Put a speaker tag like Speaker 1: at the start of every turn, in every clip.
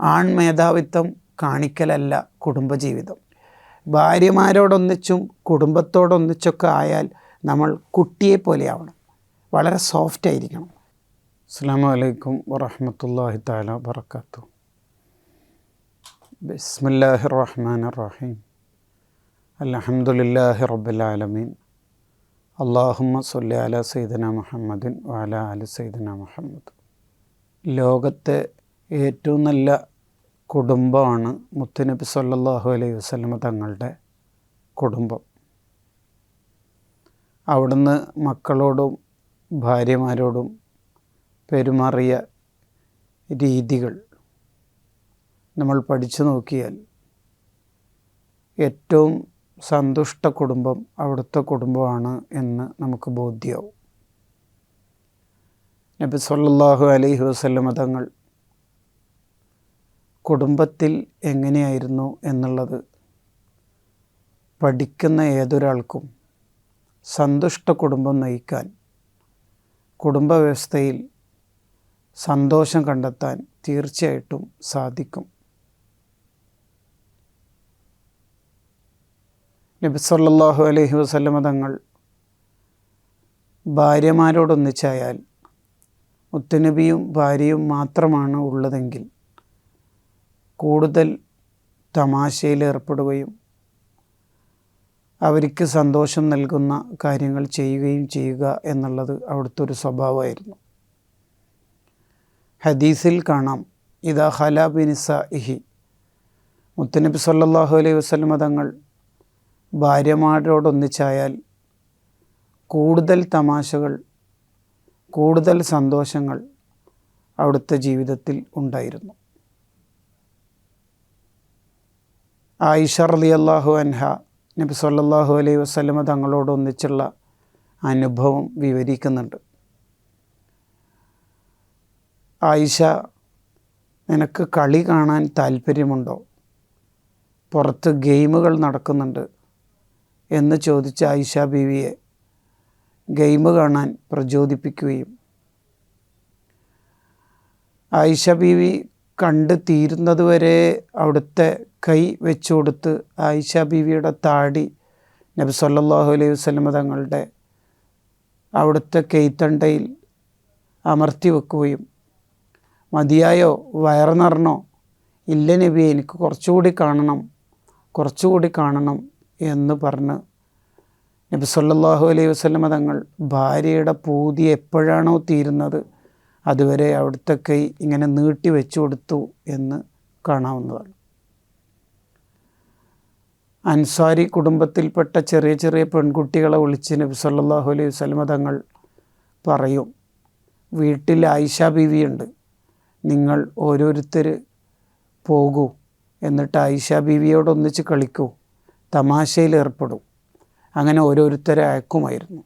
Speaker 1: ആൺ മേധാവിത്വം കാണിക്കലല്ല കുടുംബജീവിതം. ഭാര്യമാരോടൊന്നിച്ചും കുടുംബത്തോടൊന്നിച്ചൊക്കെ ആയാൽ നമ്മൾ കുട്ടിയെ പോലെയാവണം. വളരെ സോഫ്റ്റ് ആയിരിക്കണം. അസ്സാം വലൈക്കും വറഹമത്തല്ലാഹി താല വറക്കാത്തു ബിസ്മില്ലാഹി റഹ്മാൻ റഹീം അലഹമുല്ലാഹി റബ്ബുലാലമീൻ അള്ളാഹുമ്മ സൊല്ലി അല സൈദന മുഹമ്മദിൻ വാല അല സൈദന മുഹമ്മദ്. ലോകത്തെ ഏറ്റവും നല്ല കുടുംബമാണ് മുത്തുനബി സല്ലാഹു അലൈഹി വസ്ലമ തങ്ങളുടെ കുടുംബം. അവിടുന്ന് മക്കളോടും ഭാര്യമാരോടും പെരുമാറിയ രീതികൾ നമ്മൾ പഠിച്ചു നോക്കിയാൽ ഏറ്റവും സന്തുഷ്ട കുടുംബം അവിടുത്തെ കുടുംബമാണ് എന്ന് നമുക്ക് ബോധ്യമാവും നബി സല്ലാഹു അലൈഹി വസ്ലമ തങ്ങൾ കുടുംബത്തിൽ എങ്ങനെയായിരുന്നു എന്നുള്ളത്? പഠിക്കുന്ന ഏതൊരാൾക്കും സന്തുഷ്ട കുടുംബം നയിക്കാൻ കുടുംബ വ്യവസ്ഥയിൽ സന്തോഷം കണ്ടെത്താൻ തീർച്ചയായിട്ടും സാധിക്കും. നബിസല്ലാഹു അലഹി വസ്ലമ തങ്ങൾ ഭാര്യമാരോടൊന്നിച്ചായാൽ മുത്തുനബിയും ഭാര്യയും മാത്രമാണ് ഉള്ളതെങ്കിൽ കൂടുതൽ തമാശയിൽ ഏർപ്പെടുകയും അവർക്ക് സന്തോഷം നൽകുന്ന കാര്യങ്ങൾ ചെയ്യുകയും ചെയ്യുക എന്നുള്ളത് അവിടുത്തെ ഒരു സ്വഭാവമായിരുന്നു. ഹദീസിൽ കാണാം ഇതാ ഹല ബിനിസ ഇഹി മുത്തനബി സല്ലാഹു അലൈഹി വസല്ലമ തങ്ങൾ ഭാര്യമാരോടൊന്നിച്ചായാൽ കൂടുതൽ തമാശകൾ കൂടുതൽ സന്തോഷങ്ങൾ അവിടുത്തെ ജീവിതത്തിൽ ഉണ്ടായിരുന്നു. ആയിഷ അലി അള്ളാഹു അൻഹ നബി സല്ലാഹു അലൈഹി വസല്ലമ തങ്ങളോടൊന്നിച്ചുള്ള അനുഭവം വിവരിക്കുന്നുണ്ട്. ആയിഷ നിനക്ക് കളി കാണാൻ താല്പര്യമുണ്ടോ? പുറത്ത് ഗെയിമുകൾ നടക്കുന്നുണ്ട് എന്ന് ചോദിച്ച ആയിഷ ബീവിയെ ഗെയിം കാണാൻ പ്രചോദിപ്പിക്കുകയും. ആയിഷ ബീവി കണ്ട് തീരുന്നതുവരെ അവിടുത്തെ കൈ വെച്ചു കൊടുത്ത് ആയിഷ ബീവിയുടെ താടി നബി സല്ലാഹു അലൈഹി വസ്ലമ തങ്ങളുടെ അവിടുത്തെ കെയ്ത്തണ്ടയിൽ അമർത്തി വെക്കുകയും മതിയായോ? വയറുനിറണോ ഇല്ല നബി എനിക്ക് കുറച്ചുകൂടി കാണണം കുറച്ചുകൂടി കാണണം എന്ന് പറഞ്ഞ് നബി സല്ലാഹു അലൈഹി വസ്ലമ തങ്ങൾ ഭാര്യയുടെ പൂതി എപ്പോഴാണോ തീരുന്നത് അതുവരെ അവിടുത്തെ കൈ ഇങ്ങനെ നീട്ടി വെച്ചു കൊടുത്തു എന്ന് കാണാവുന്നതാണ്. അൻസാരി കുടുംബത്തിൽപ്പെട്ട ചെറിയ ചെറിയ പെൺകുട്ടികളെ വിളിച്ച് നബി സല്ലാഹു അലൈഹി വസ്ലമ തങ്ങൾ പറയും വീട്ടിൽ ആയിഷ ബീവിയുണ്ട്. നിങ്ങൾ ഓരോരുത്തർ പോകൂ. എന്നിട്ട് ആയിഷ ബീവിയോടൊന്നിച്ച് കളിക്കൂ. തമാശയിൽ ഏർപ്പെടും. അങ്ങനെ ഓരോരുത്തരെ അയക്കുമായിരുന്നു.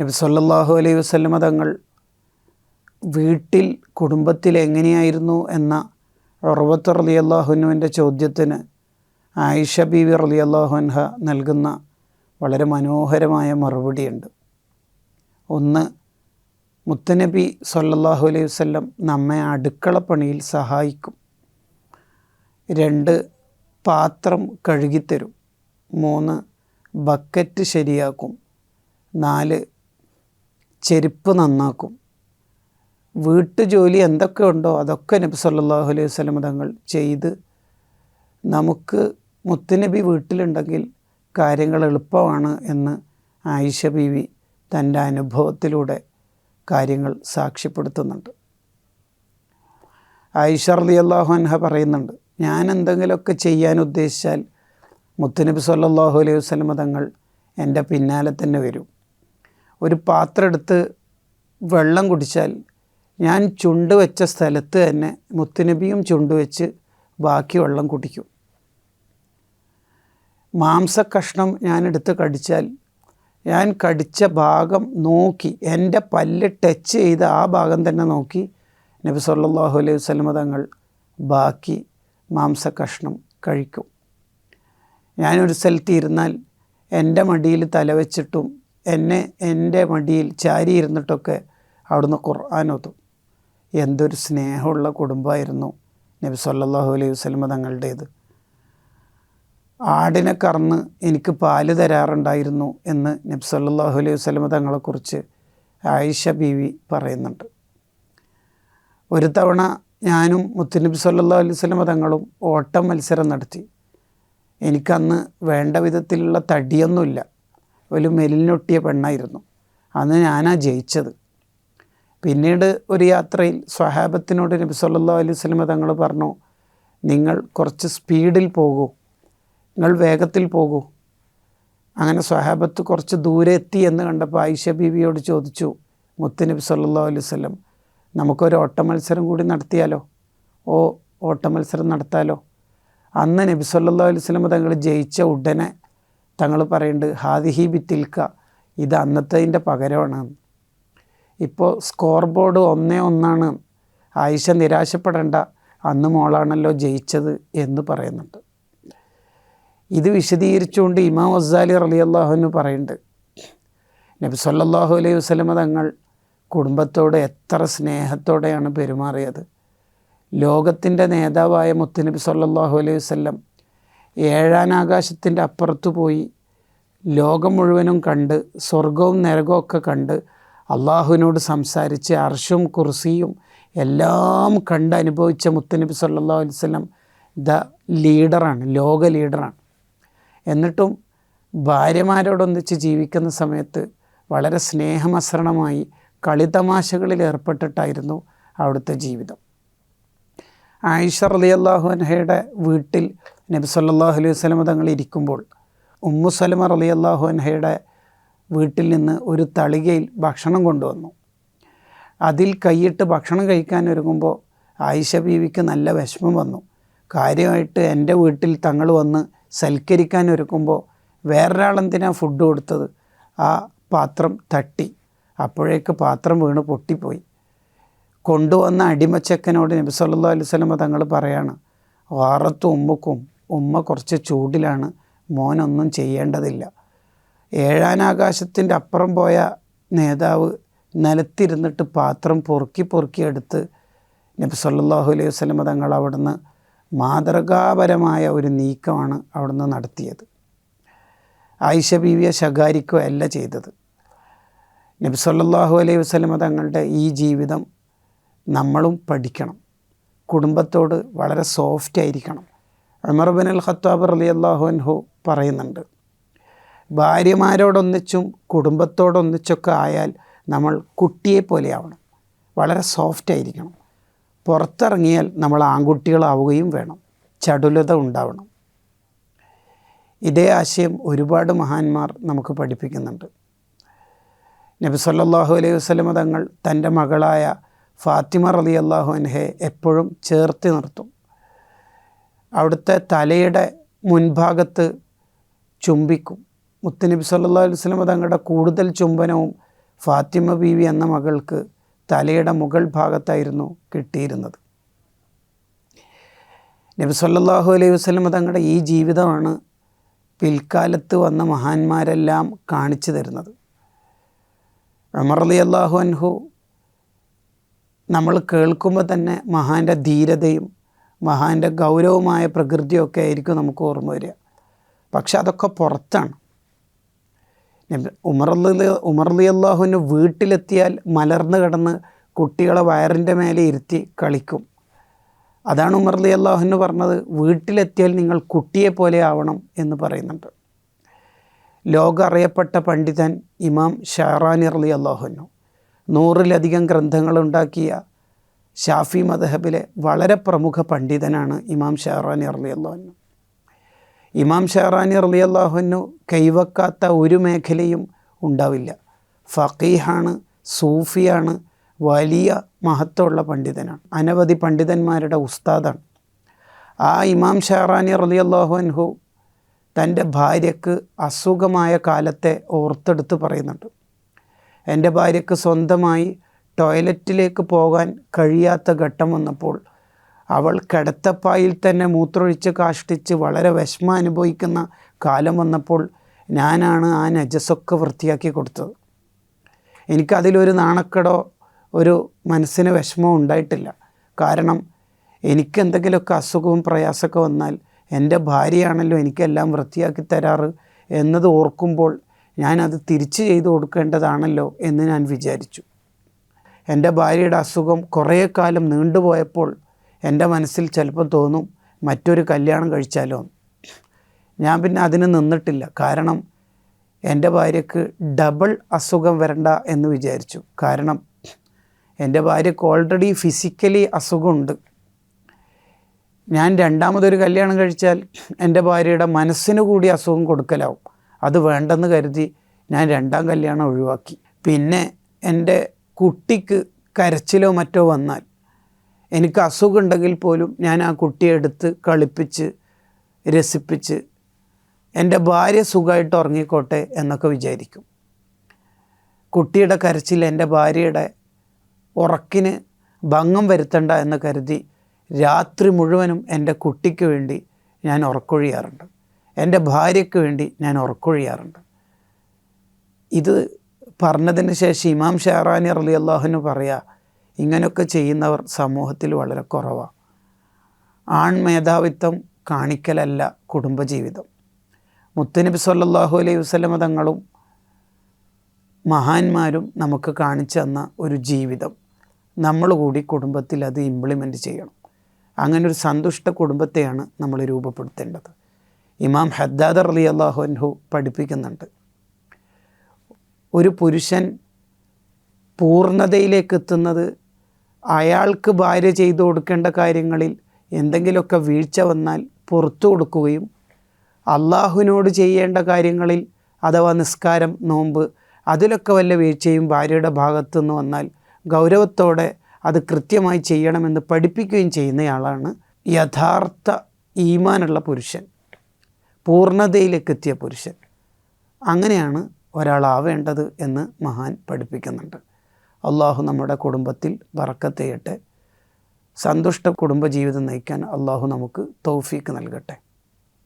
Speaker 1: നബി സല്ലാഹു അലൈഹി വസ്ലമ തങ്ങൾ വീട്ടിൽ കുടുംബത്തിൽ എങ്ങനെയായിരുന്നു എന്ന റബത്ത് റലി അള്ളാഹുനുവിന്റെ ചോദ്യത്തിന് ആയിഷ ബീവി റലി അള്ളാഹുൻഹ നൽകുന്ന വളരെ മനോഹരമായ മറുപടിയുണ്ട്. ഒന്ന് മുത്തനബി സല്ലാഹു അലൈഹി വല്ലം നമ്മെ അടുക്കളപ്പണിയിൽ സഹായിക്കും. രണ്ട് പാത്രം കഴുകിത്തരും. മൂന്ന് ബക്കറ്റ് ശരിയാക്കും. നാല് ചെരുപ്പ് നന്നാക്കും. വീട്ടുജോലി എന്തൊക്കെ ഉണ്ടോ അതൊക്കെ നബി സല്ലാഹു അലൈഹി വസല്ലം തങ്ങൾ ചെയ്ത് നമുക്ക് മുത്തുനബി വീട്ടിലുണ്ടെങ്കിൽ കാര്യങ്ങൾ എളുപ്പമാണ് എന്ന് ആയിഷ ബീവി തന്റെ അനുഭവത്തിലൂടെ കാര്യങ്ങൾ സാക്ഷ്യപ്പെടുത്തുന്നുണ്ട്. ആയിഷ അലി അള്ളാഹു അൻഹ പറയുന്നുണ്ട് ഞാൻ എന്തെങ്കിലുമൊക്കെ ചെയ്യാൻ ഉദ്ദേശിച്ചാൽ മുത്തുനബി സല്ലാഹു അലൈഹി വസല്ലം തങ്ങൾ എന്റെ പിന്നാലെ തന്നെ വരും. ഒരു പാത്രം എടുത്ത് വെള്ളം കുടിച്ചാൽ ഞാൻ ചുണ്ട് വെച്ച സ്ഥലത്ത് തന്നെ മുത്തുനബിയും ചുണ്ട് വെച്ച് ബാക്കി വെള്ളം കുടിക്കും. മാംസക്കഷ്ണം ഞാൻ എടുത്ത് കടിച്ചാൽ ഞാൻ കടിച്ച ഭാഗം നോക്കി എന്റെ പല്ല് ടച്ച് ചെയ്ത് ആ ഭാഗം തന്നെ നോക്കി നബി സല്ലല്ലാഹു അലൈഹി വസല്ലമ തങ്ങൾ ബാക്കി മാംസക്കഷ്ണം കഴിക്കും. ഞാനൊരു സ്ഥലത്ത് ഇരുന്നാൽ എന്റെ മടിയിൽ തലവെച്ചിട്ടും എന്നെ എന്റെ മടിയിൽ ചാരി ഇരുന്നിട്ടൊക്കെ അവിടുന്ന് ഖുർആൻ ഓതും. എന്തൊരു സ്നേഹമുള്ള കുടുംബമായിരുന്നു നബി സല്ലാഹു അലൈഹി വസ്ലമ തങ്ങളുടേത്. ആടിനെ കറന്ന് എനിക്ക് പാൽ തരാറുണ്ടായിരുന്നു എന്ന് നബി സല്ലാഹു അലൈഹി വസ്ലമ തങ്ങളെക്കുറിച്ച് ആയിഷ ബീവി പറയുന്നുണ്ട്. ഒരു തവണ ഞാനും മുത്തുനബി സല്ലാ അലൈഹി വസല്ലമ തങ്ങളും ഓട്ടം മത്സരം നടത്തി. എനിക്കന്ന് വേണ്ട വിധത്തിലുള്ള തടിയൊന്നുമില്ല. ഒരു മെലിനൊട്ടിയ പെണ്ണായിരുന്നു. അന്ന് ഞാനാ ജയിച്ചത്. പിന്നീട് ഒരു യാത്രയിൽ സ്വഹാബത്തിനോട് നബി സല്ലാ അലൈഹി സ്വലമ തങ്ങൾ പറഞ്ഞു നിങ്ങൾ കുറച്ച് സ്പീഡിൽ പോകൂ നിങ്ങൾ വേഗത്തിൽ പോകൂ. അങ്ങനെ സ്വഹാബത്ത് കുറച്ച് ദൂരെ എത്തി എന്ന് കണ്ടപ്പോൾ ആയിഷ ബീവിയോട് ചോദിച്ചു മുത്തുനബി സല്ലാ അലൈഹി വസല്ലം നമുക്കൊരു ഓട്ട മത്സരം കൂടി നടത്തിയാലോ? ഓ ഓട്ട മത്സരം നടത്താലോ? അന്ന് നബി സല്ലാ അലൈഹി വസല്ലം തങ്ങൾ ജയിച്ച ഉടനെ തങ്ങൾ പറയുന്നുണ്ട് ഹാദിഹി ബിത്തിൽക്ക ഇത് അന്നത്തതിന്റെ പകരമാണ്. ഇപ്പോൾ സ്കോർ ബോർഡ് ഒന്നേ ഒന്നാണ്. ആയിഷ നിരാശപ്പെടേണ്ട. അന്ന് മോളാണല്ലോ ജയിച്ചത് എന്ന് പറയുന്നുണ്ട്. ഇത് വിശദീകരിച്ചുകൊണ്ട് ഇമാം വസാലി റലി അള്ളാഹുവിന് പറയുന്നുണ്ട്. നബി സല്ലാഹു അലൈഹി വസ്ലമ തങ്ങൾ കുടുംബത്തോട് എത്ര സ്നേഹത്തോടെയാണ് പെരുമാറിയത്. ലോകത്തിന്റെ നേതാവായ മുത്തുനബി സല്ലാഹു അലൈഹി വസ്ലം ഏഴാനാകാശത്തിന്റെ അപ്പുറത്ത് പോയി ലോകം മുഴുവനും കണ്ട് സ്വർഗവും നരകവും ഒക്കെ കണ്ട് അള്ളാഹുവിനോട് സംസാരിച്ച് അർഷും കുർസിയും എല്ലാം കണ്ട് അനുഭവിച്ച മുത്തനബി സല്ലാ വസല്ലം ദ ലീഡറാണ് ലോക ലീഡറാണ്. എന്നിട്ടും ഭാര്യമാരോടൊന്നിച്ച് ജീവിക്കുന്ന സമയത്ത് വളരെ സ്നേഹമസരണമായി കളിതമാശകളിൽ ഏർപ്പെട്ടിട്ടായിരുന്നു അവിടുത്തെ ജീവിതം. ആയിഷ അള്ളാഹു അൻഹയുടെ വീട്ടിൽ നബി സല്ലാഹു അലൈഹി വസല്ലം തങ്ങൾ ഇരിക്കുമ്പോൾ ഉമ്മു സലമ റളിയല്ലാഹു അൻഹയുടെ വീട്ടിൽ നിന്ന് ഒരു തളികയിൽ ഭക്ഷണം കൊണ്ടുവന്നു. അതിൽ കൈയിട്ട് ഭക്ഷണം കഴിക്കാൻ ഒരുങ്ങുമ്പോൾ ആയിഷ ബീവിക്ക് നല്ല വിഷമം വന്നു. കാര്യമായിട്ട് എന്റെ വീട്ടിൽ തങ്ങൾ വന്ന് സൽക്കരിക്കാൻ ഒരുക്കുമ്പോൾ വേറൊരാളെന്തിനാ ഫുഡ് കൊടുത്തത്? ആ പാത്രം തട്ടി. അപ്പോഴേക്ക് പാത്രം വീണ് പൊട്ടിപ്പോയി. കൊണ്ടുവന്ന അടിമച്ചക്കനോട് നബി സല്ലല്ലാഹു അലൈഹി വസല്ലമ തങ്ങൾ പറയാണ് വാറത്തും ഉമ്മക്കും ഉമ്മ കുറച്ച് ചൂടിലാണ് മോനൊന്നും ചെയ്യേണ്ടതില്ല. ഏഴാനാകാശത്തിന്റെ അപ്പുറം പോയ നേതാവ് നിലത്തിരുന്നിട്ട് പാത്രം പൊറുക്കി പൊറുക്കി എടുത്ത് നബി സല്ലാഹു അലൈഹി വസ്ലമ തങ്ങൾ അവിടുന്ന് മാതൃകാപരമായ ഒരു നീക്കമാണ് അവിടുന്ന് നടത്തിയത്. ആയിഷ ബീവിയെ ശകാരിക്കുക അല്ല ചെയ്തത്. നബി സല്ലാഹു അലൈഹി വസ്ലമ തങ്ങളുടെ ഈ ജീവിതം നമ്മളും പഠിക്കണം. കുടുംബത്തോട് വളരെ സോഫ്റ്റ് ആയിരിക്കണം. ഉമർ ബിൻ അൽ ഖത്താബ് അലി അള്ളാഹു അൻഹു പറയുന്നുണ്ട് ഭാര്യമാരോടൊന്നിച്ചും കുടുംബത്തോടൊന്നിച്ചൊക്കെ ആയാൽ നമ്മൾ കുട്ടിയെ പോലെയാവണം. വളരെ സോഫ്റ്റ് ആയിരിക്കണം. പുറത്തിറങ്ങിയാൽ നമ്മൾ ആൺകുട്ടികളാവുകയും വേണം. ചടുലത ഉണ്ടാവണം. ഇതേ ആശയം ഒരുപാട് മഹാന്മാർ നമുക്ക് പഠിപ്പിക്കുന്നുണ്ട്. നബി സല്ലല്ലാഹു അലൈഹി വസ്ലമ തങ്ങൾ തന്റെ മകളായ ഫാത്തിമ റലി അള്ളാഹു അൻഹെ എപ്പോഴും ചേർത്ത് നിർത്തും. അവിടുത്തെ തലയുടെ മുൻഭാഗത്ത് ചുംബിക്കും. മുത്തുനബി സല്ലല്ലാഹു അലൈഹി വസല്ലമ തങ്ങളുടെ കൂടുതൽ ചുംബനവും ഫാത്തിമ ബീവി എന്ന മകൾക്ക് തലയുടെ മുകൾ ഭാഗത്തായിരുന്നു കിട്ടിയിരുന്നത്. നബി സല്ലാഹു അലൈഹി വസല്ലമ തങ്ങളുടെ ഈ ജീവിതമാണ് പിൽക്കാലത്ത് വന്ന മഹാന്മാരെല്ലാം കാണിച്ചു തരുന്നത്. ഉമർ അലി അള്ളാഹു അൻഹു നമ്മൾ കേൾക്കുമ്പോൾ തന്നെ മഹാന്റെ ധീരതയും മഹാന്റെ ഗൗരവമായ പ്രകൃതിയൊക്കെ ആയിരിക്കും നമുക്ക് ഓർമ്മ വരിക. പക്ഷെ അതൊക്കെ പുറത്താണ്. ഉമർലി ഉമർലി അള്ളാഹുവിന് വീട്ടിലെത്തിയാൽ മലർന്നു കിടന്ന് കുട്ടികളെ വയറിന്റെ മേലെ ഇരുത്തി കളിക്കും. അതാണ് ഉമർലി അള്ളാഹുവിന് പറഞ്ഞത് വീട്ടിലെത്തിയാൽ നിങ്ങൾ കുട്ടിയെ പോലെ ആവണം എന്ന് പറയുന്നുണ്ട്. ലോക അറിയപ്പെട്ട പണ്ഡിതൻ ഇമാം ഷാറാനി അലി അള്ളാഹുനു നൂറിലധികം ഗ്രന്ഥങ്ങളുണ്ടാക്കിയ ഷാഫി മദഹബിലെ വളരെ പ്രമുഖ പണ്ഡിതനാണ് ഇമാം ഷാറാനി അലി അള്ളാഹുനു ഇമാം ഷെഹറാനി റലി അള്ളാഹുനു കൈവക്കാത്ത ഒരു മേഖലയും ഉണ്ടാവില്ല. ഫക്കീഹാണ് സൂഫിയാണ് വലിയ മഹത്വമുള്ള പണ്ഡിതനാണ് അനവധി പണ്ഡിതന്മാരുടെ ഉസ്താദാണ്. ആ ഇമാം ഷെഹറാനി റലി അൻഹു തന്റെ ഭാര്യക്ക് അസുഖമായ കാലത്തെ ഓർത്തെടുത്ത് പറയുന്നുണ്ട്. എന്റെ ഭാര്യക്ക് സ്വന്തമായി ടോയ്ലറ്റിലേക്ക് പോകാൻ കഴിയാത്ത ഘട്ടം വന്നപ്പോൾ അവൾ കിടത്തപ്പായിൽ തന്നെ മൂത്രൊഴിച്ച് കാഷ്ടിച്ച് വളരെ വിഷമം അനുഭവിക്കുന്ന കാലം വന്നപ്പോൾ ഞാനാണ് ആ നജസ്സൊക്കെ വൃത്തിയാക്കി കൊടുത്തത്. എനിക്കതിലൊരു നാണക്കടോ ഒരു മനസ്സിന് വിഷമോ ഉണ്ടായിട്ടില്ല. കാരണം എനിക്ക് എന്തെങ്കിലുമൊക്കെ അസുഖവും പ്രയാസമൊക്കെ വന്നാൽ എന്റെ ഭാര്യയാണല്ലോ എനിക്കെല്ലാം വൃത്തിയാക്കി തരാറ് എന്നത് ഓർക്കുമ്പോൾ ഞാനത് തിരിച്ച് ചെയ്തു കൊടുക്കേണ്ടതാണല്ലോ എന്ന് ഞാൻ വിചാരിച്ചു. എന്റെ ഭാര്യയുടെ അസുഖം കുറേ കാലം നീണ്ടുപോയപ്പോൾ എന്റെ മനസ്സിൽ ചിലപ്പോൾ തോന്നും മറ്റൊരു കല്യാണം കഴിച്ചാലോ. ഞാൻ പിന്നെ അതിന് നിന്നിട്ടില്ല. കാരണം എന്റെ ഭാര്യക്ക് ഡബിൾ അസുഖം വരണ്ട എന്ന് വിചാരിച്ചു. കാരണം എന്റെ ഭാര്യക്ക് ഓൾറെഡി ഫിസിക്കലി അസുഖമുണ്ട്. ഞാൻ രണ്ടാമതൊരു കല്യാണം കഴിച്ചാൽ എന്റെ ഭാര്യയുടെ മനസ്സിന് കൂടി അസുഖം കൊടുക്കലാവും. അത് വേണ്ടെന്ന് കരുതി ഞാൻ രണ്ടാം കല്യാണം ഒഴിവാക്കി. പിന്നെ എന്റെ കുട്ടിക്ക് കരച്ചിലോ മറ്റോ വന്നാൽ എനിക്ക് അസുഖമുണ്ടെങ്കിൽ പോലും ഞാൻ ആ കുട്ടിയെ എടുത്ത് കളിപ്പിച്ച് രസിപ്പിച്ച് എന്റെ ഭാര്യ സുഖമായിട്ട് ഉറങ്ങിക്കോട്ടെ എന്നൊക്കെ വിചാരിക്കും. കുട്ടിയുടെ കരച്ചിൽ എന്റെ ഭാര്യയുടെ ഉറക്കിന് ഭംഗം വരുത്തണ്ട എന്ന് കരുതി രാത്രി മുഴുവനും എന്റെ കുട്ടിക്ക് വേണ്ടി ഞാൻ ഉറക്കൊഴിയാറുണ്ട്. എന്റെ ഭാര്യയ്ക്ക് വേണ്ടി ഞാൻ ഉറക്കൊഴിയാറുണ്ട്. ഇത് പറഞ്ഞതിന് ശേഷം ഇമാം ഷെഹറാനി അലി അള്ളാഹുന് പറയാ ഇങ്ങനെയൊക്കെ ചെയ്യുന്നവർ സമൂഹത്തിൽ വളരെ കുറവാണ് ആൺ മേധാവിത്വം കാണിക്കലല്ല കുടുംബജീവിതം. മുത്തനബി സല്ലാഹു അലൈഹി വസല്ലമ തങ്ങളും മഹാന്മാരും നമുക്ക് കാണിച്ചു തന്ന ഒരു ജീവിതം. നമ്മൾ കൂടി കുടുംബത്തിൽ അത് ഇംപ്ലിമെന്റ് ചെയ്യണം. അങ്ങനെ ഒരു സന്തുഷ്ട കുടുംബത്തെയാണ് നമ്മൾ രൂപപ്പെടുത്തേണ്ടത്. ഇമാം ഹദ്ദാദർ അലി അള്ളാഹുൻഹു പഠിപ്പിക്കുന്നുണ്ട്. ഒരു പുരുഷൻ പൂർണതയിലേക്ക് എത്തുന്നത് അയാൾക്ക് ഭാര്യ ചെയ്തു കൊടുക്കേണ്ട കാര്യങ്ങളിൽ എന്തെങ്കിലുമൊക്കെ വീഴ്ച വന്നാൽ പുറത്തു കൊടുക്കുകയും അള്ളാഹുവിനോട് ചെയ്യേണ്ട കാര്യങ്ങളിൽ അഥവാ നിസ്കാരം നോമ്പ് അതിലൊക്കെ വല്ല വീഴ്ചയും ഭാര്യയുടെ ഭാഗത്തു നിന്ന് വന്നാൽ ഗൗരവത്തോടെ അത് കൃത്യമായി ചെയ്യണമെന്ന് പഠിപ്പിക്കുകയും ചെയ്യുന്നയാളാണ് യഥാർത്ഥ ഈമാനുള്ള പുരുഷൻ പൂർണതയിലേക്ക് എത്തിയ പുരുഷൻ. അങ്ങനെയാണ് ഒരാളാവേണ്ടത് എന്ന് മഹാൻ പഠിപ്പിക്കുന്നുണ്ട്. അള്ളാഹു നമ്മുടെ കുടുംബത്തിൽ വറക്കത്തെയട്ടെ. സന്തുഷ്ട കുടുംബജീവിതം നയിക്കാൻ അള്ളാഹു നമുക്ക് തൗഫീക്ക് നൽകട്ടെ.